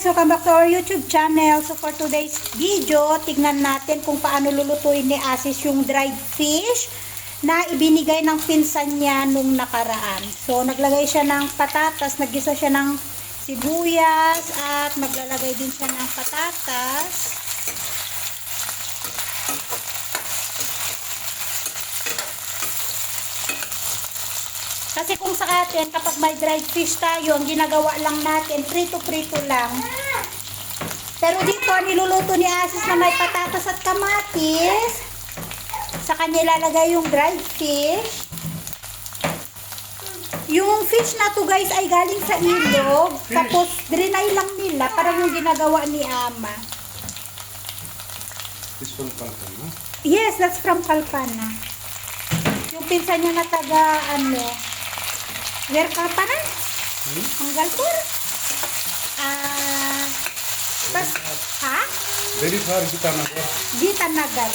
guys! Welcome back to our YouTube channel. So for today's video, tignan natin kung paano lulutuin ni Asis yung dried fish na ibinigay ng pinsan niya nung nakaraan. So naglagay siya ng patatas, naggisa siya ng sibuyas at maglalagay din siya ng patatas. Kasi kung sa atin, kapag may dried fish tayo, ang ginagawa lang natin, prito-prito lang. Pero dito, niluluto ni Asis na may patatas at kamatis. Sa kanya ilalagay yung dried fish. Yung fish na to guys ay galing sa ilog. Tapos, drinay lang nila. Parang yung ginagawa ni Ama. This Kalkan, no? Yes, that's from Kalpana. Yung pinsan niya na taga, ano, where Kalpana? Hmm? Manggalpur? Ah, bas, ha? Very far, Gitanagar. Gita Nagar.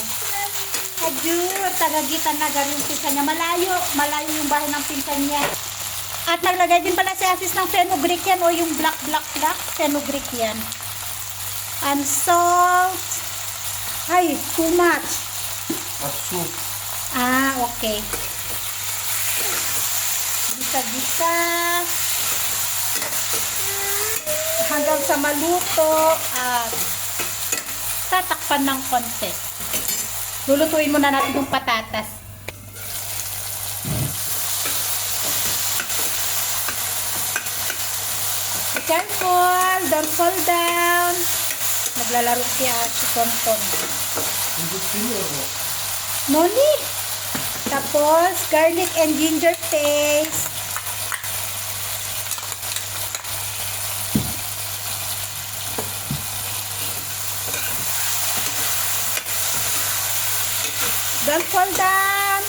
Ajur, taga Gita Nagar yung pinsan niya. Malayo, malayo yung bahay ng pinsan niya. At naglagay din pala si Asis ng fenugreek yan o yung black, black, black, fenugreek yan. And salt. Ay, too much. At soup. Ah, okay. Bisa-bisa. Hanggang sa maluto at tatakpan ng konti. Lulutuin muna natin yung patatas. Be careful! Don't fall down! Naglalaro siya si Tonton. Is it chili or what? No need. Tapos, garlic and ginger paste. Don't fall down.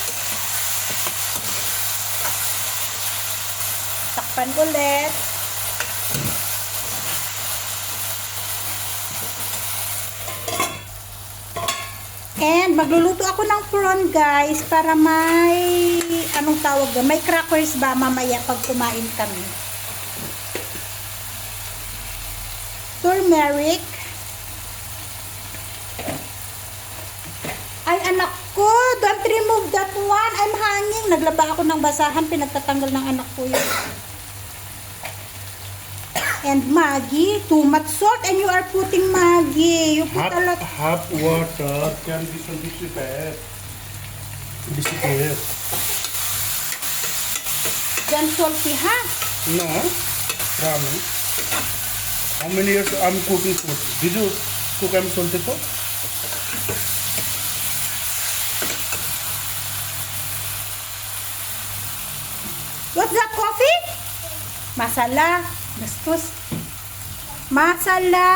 Takpan ulit. And magluluto ako ng prawn guys para may anong tawag doon? May crackers ba mamaya pag kumain kami. Turmeric. Ay anak don't remove that one. I'm hanging. Naglaba ako ng basahan, pinagtatanggal ng anak ko yun. And Maggie, too much salt and you are putting Maggie. You put Half, a lot half water can be disappear. Disappear. Then salty ha? No, Rami. How many years I'm cooking food? Did you cook I'm salted po? Masala. Gastos. Masala.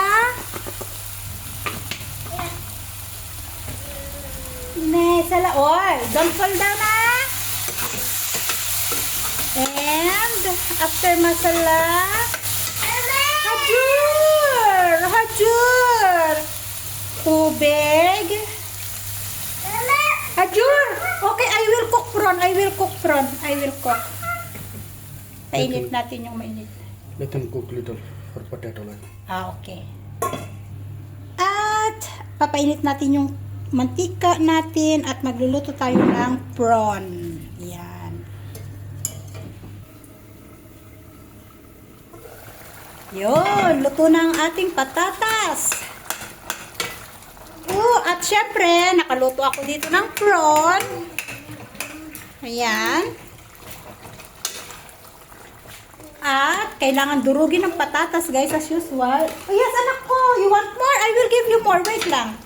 Ne, sala. Oy, don't fall down ah. And after masala, hajur, hajur. Tubig. Hajur. Okay, I will cook prawn. I will cook prawn. I will cook. Painit natin yung mainit. Let them cook little for potato like. Ah, okay. At papainit natin yung mantika natin at magluluto tayo ng prawn. Yan. Yun, luto na ang ating patatas. Oh, at syempre, nakaluto ako dito ng prawn. Ayan. At kailangan durugin ng patatas guys as usual. Oh yes anak ko, you want more? I will give you more. Wait lang.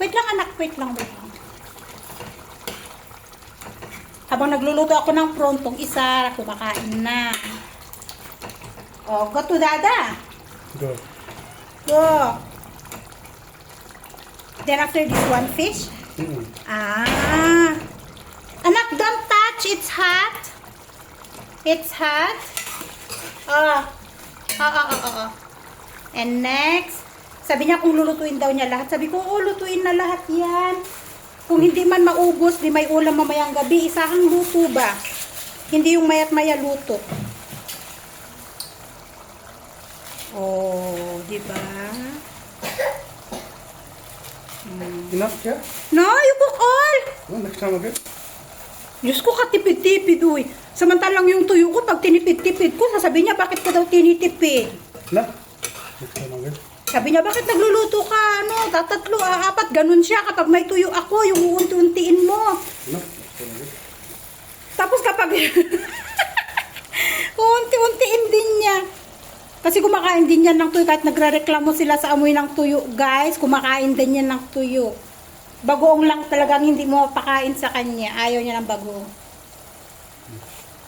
Wait lang anak, wait lang, wait lang. Habang nagluluto ako ng prawn tong isa, kumakain na. Oh, go to dada. Go. Go. Then after this one fish. Mm. Ah. Anak, don't touch. It's hot. It's hot. Ah. Ah, ah, ah, ah, ah. And next, sabi niya kung lulutuin daw niya lahat. Sabi ko, oo, lutuin na lahat yan. Kung hindi man maubos, di may ulam mamayang gabi, isahang luto ba? Hindi yung mayat maya luto. Oh, di ba? Enough, yeah? No, you cook all! No, next time again. Diyos ko, katipid-tipid, uy. Samantalang yung tuyo ko, pag tinipid-tipid ko, sasabihin niya, bakit ko daw tinitipid? Again. Sabi niya, bakit nagluluto ka, ano, tatatlo, ah, apat, ganun siya. Kapag may tuyo ako, yung uunti-untiin mo. Again. Tapos kapag, uunti-untiin din niya. Kasi kumakain din yan ng tuyo, kahit nagre-reklamo sila sa amoy ng tuyo, guys, kumakain din yan ng tuyo. Bagoong lang talagang hindi mo pakain sa kanya. Ayaw niya ng bagoong.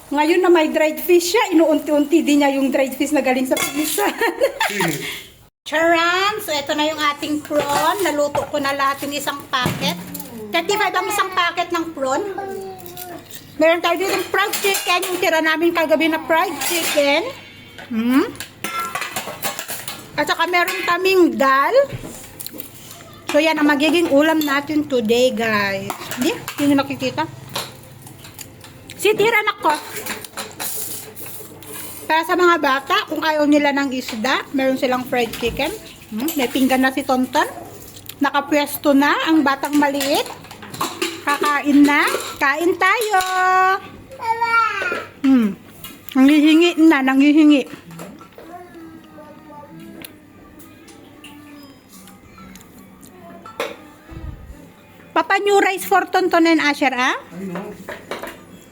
Ngayon na may dried fish siya, inuunti-unti din niya yung dried fish na galing sa pinisan. Charan! So, ito na yung ating prawn. Naluto ko na lahat yung isang packet. 35 ang isang packet ng prawn. Meron tayo dito ng fried chicken. Yung tira namin kagabi na fried chicken. Hmm? At saka meron kaming dal. So, yan ang magiging ulam natin today, guys. Hindi? Hindi nyo nakikita? Si tira na ko. Para sa mga bata, kung ayaw nila ng isda, meron silang fried chicken. Hmm, may pinggan na si Tonton. Nakapwesto na ang batang maliit. Kakain na. Kain tayo. Hmm. Nangihingi na, nangihingi. Papa new rice for Tonton and Asher, ah? Know.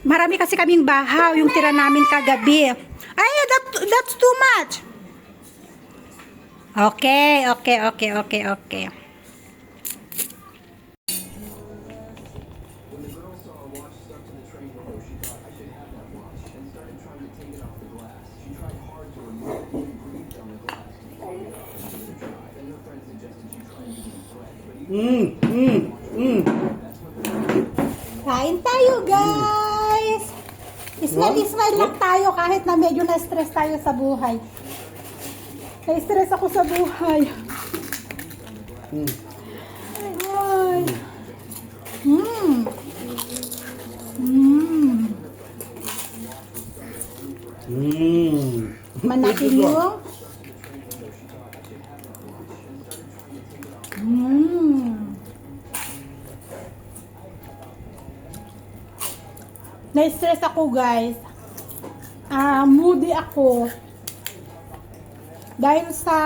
Marami kasi kaming bahaw yung tira namin kagabi. Ay, that, that's too much. Okay, okay, okay, okay, okay. Ismail-ismail lang tayo kahit na medyo na-stress tayo sa buhay. Na-stress ako sa buhay. Mm. Ay. Mmm. Mmm. Mmm. Manatin yung Mmm. Na-stress ako guys. Ah, moody ako. Dahil sa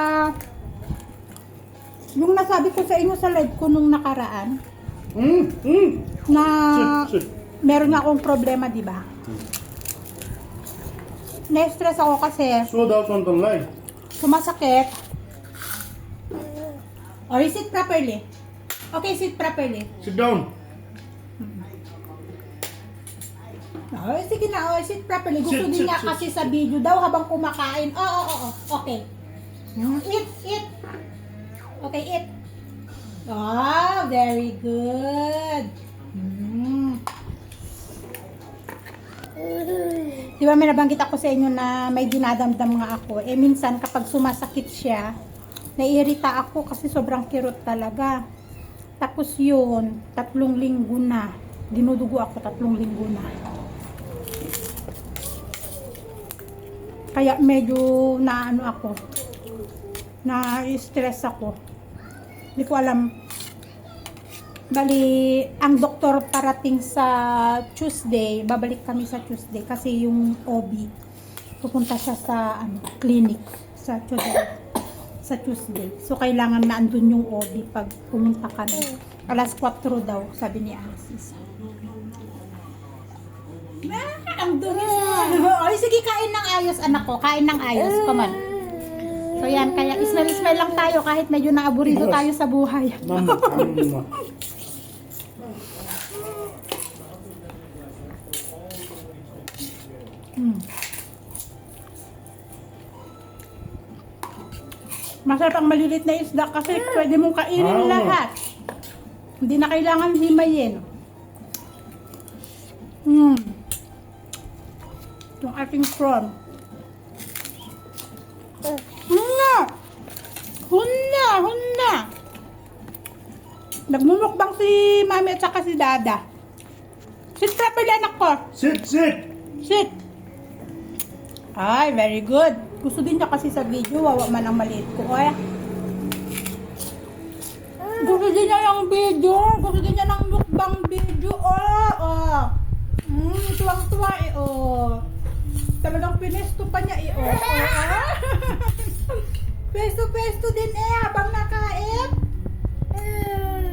yung nasabi ko sa inyo sa live ko nung nakaraan Mmm, mmm. na Sit, sit. meron nga akong problema, di ba? Na-stress ako kasi Slow down on the line. sumasakit. Or sit properly. Okay, sit properly. Sit down. Oh, sige na, oh, sit properly. Gusto Sit, din sit, niya sit. kasi sa video daw habang kumakain. Oo, oo, oo. Okay. Mm, Eat, eat. Okay, eat. Oh, very good. Mm. Di ba may nabanggit ako sa inyo na may dinadamdam nga ako. Eh minsan kapag sumasakit siya, naiirita ako kasi sobrang kirot talaga. Tapos yun, tatlong linggo na. Dinudugo ako tatlong linggo na. Kaya medyo naano ako. Na-stress ako. Hindi ko alam. Bali, ang doktor parating sa Tuesday, babalik kami sa Tuesday kasi yung OB pupunta siya sa ano, clinic sa Tuesday. Sa Tuesday. So kailangan na andun yung OB pag pumunta kami. Alas 4 daw, sabi ni Asis. Ah, ang sa... Ay, sige, kain ng ayos, anak ko. Kain ng ayos. Come on. So yan, kaya ismail-ismail lang tayo kahit medyo naaburido tayo sa buhay. Hmm. Masarap ang malilit na isda kasi pwede mong kainin Ah. lahat. Hindi na kailangan himayin. Hmm. Ating prawn. Hunna! Hunna! Hunna! Nagmumukbang si mami at saka si dada. Sit properly anak ko. Sit, sit. Sit. Ay, very good. Gusto din niya kasi sa video, wawa man ang maliit ko. Ay. Gusto din niya yung video. Gusto din niya ng mukbang video. Oh, oh. Mm, tuwang-tuwa eh, oh. Talagang pinesto pa niya eh, oh. oh, ah. Pesto-pesto din eh, habang nakain. Mm.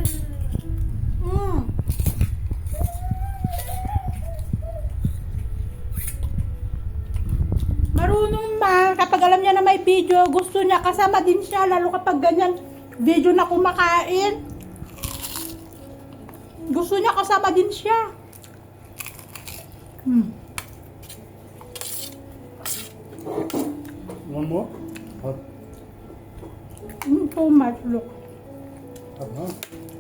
Marunong ma, kapag alam niya na may video, gusto niya, kasama din siya, lalo kapag ganyan, video na kumakain. Gusto niya, kasama din siya. More? Hot. Mm, so much, look. Uh-huh.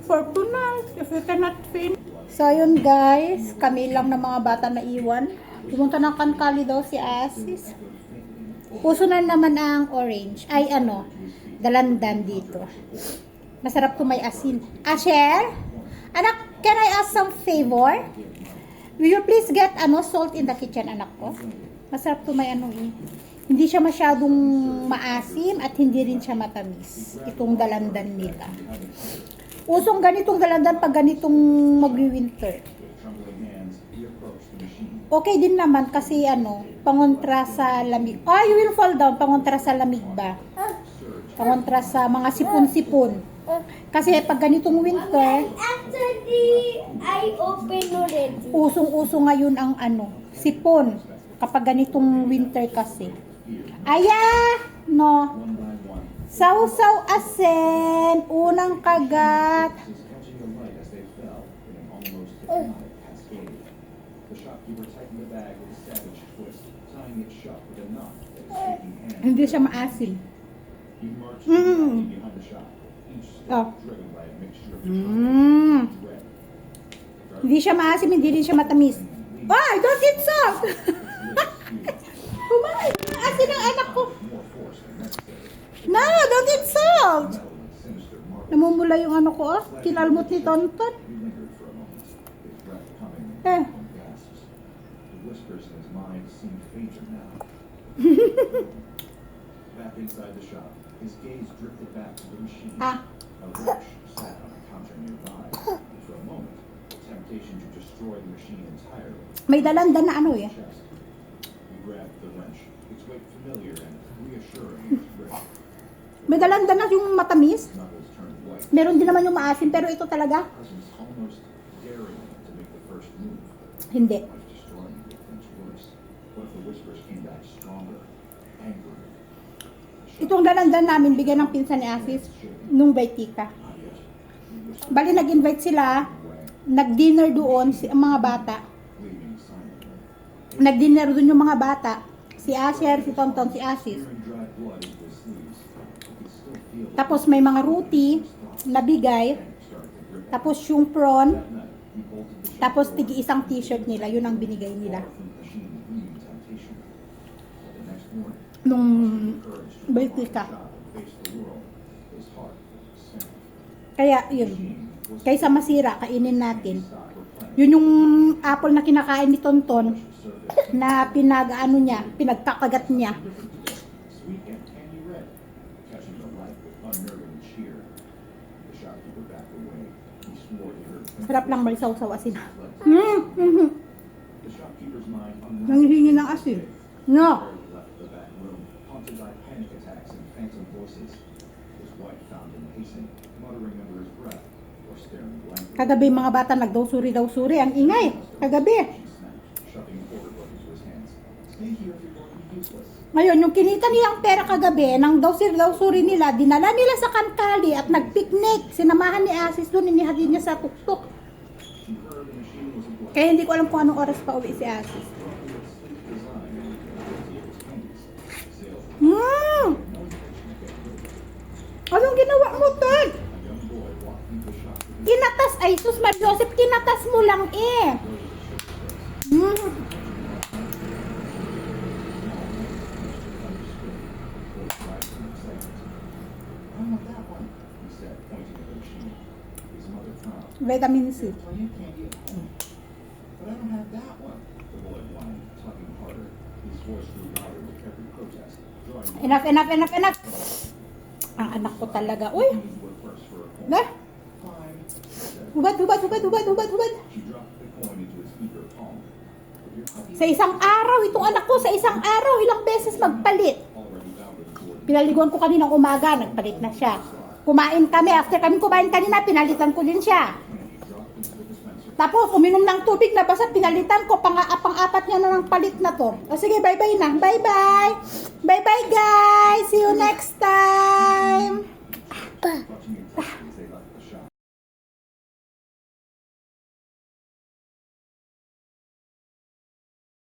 For tonight, if you cannot finish. So, yun guys, kami lang ng mga bata na iwan. Pumunta ng Kankali daw si Asis. Puso na naman ang orange. Ay, ano, dalandan dito. Masarap to may asin. Asher? Anak, can I ask some favor? Will you please get ano salt in the kitchen, anak ko? Masarap to may ano eh. Hindi siya masyadong maasim at hindi rin siya matamis. Itong dalandan nila. Usong ganitong dalandan pag ganitong magwi-winter. Okay din naman kasi ano, pangontra sa lamig. Ah, you will fall down, pangontra sa lamig ba? Pangontra sa mga sipon-sipon. Kasi pag ganitong winter, the I open already. usong-uso ngayon ang ano, sipon. Kapag ganitong winter kasi. Aya! No. Sausaw asen, unang kagat. Hindi siya maasim. Mm. Oh. Mm. Hindi siya maasim, hindi rin siya matamis. Ay, don't eat salt! Kumain ng asin ng anak ko. No, don't salt! Namumula yung ano ko, oh. Kinalmot ni Tonton. Eh, back inside the shop, his gaze drifted back to the machine. ah, A wretch sat on a counter nearby. For a moment, the temptation to destroy the machine entirely. may dalandan na ano eh. Grabbed the wrench, its weight familiar and reassuring in its grip. May dalandan na yung matamis. Knuckles turned white. Meron din naman yung maasim, pero ito talaga, Presence almost daring him to make the first move. hindi. Life destroying made things worse. What if the whispers came back stronger, angrier? Itong dalandan namin, bigyan ng pinsan ni Asis, nung Baitika. Bali, nag-invite sila, nag-dinner doon, si, ang mga bata. Nag-dinner doon yung mga bata. Si Asher, si Tonton, si Asis. Tapos may mga roti na bigay. Tapos yung prawn. Tapos tigi isang t-shirt nila. Yun ang binigay nila. Nung heart sank. Kaya yun. Kaysa masira, kainin natin. Yun yung apple na kinakain ni Tonton na pinag-ano niya, pinagkakagat niya. Sarap lang malisaw-saw asin. Mm, shopkeeper's mind unraveled. Nangihingi ng asin. No. Kagabi mga bata nagdaw-suri daw suri. Ang ingay. Kagabi. Ngayon, yung kinita nilang pera kagabi, nang daw sir daw suri nila, dinala nila sa Kankali at nagpiknik. Sinamahan ni Asis doon, inihatid niya sa tuktok. Kaya hindi ko alam kung anong oras pa uwi si Asis. Hmm! Anong ginawa mo, his Kinatas, ay sus, Mar Joseph, kinatas mo lang eh. Hmm. I want that one, he said, pointing at the machine. His mother frowned. Vitamin C. Home. But I don't have that one, the boy whined, tugging harder. His voice grew louder with every protest. Enough, enough, enough, enough. Ang anak ko talaga. Uy, na. Hubad, hubad, hubad, hubad, hubad, hubad. Sa isang araw, itong anak ko, sa isang araw, ilang beses magpalit. Pinaliguan ko kaninang umaga, nagpalit na siya. Kumain kami. After kami kumain kanina, pinalitan ko din siya. Tapos, uminom ng tubig na basa, pinalitan ko. Pang-apat niya na ng palit na to. O sige, bye-bye na. Bye-bye. Bye-bye, guys. See you next time. Pa.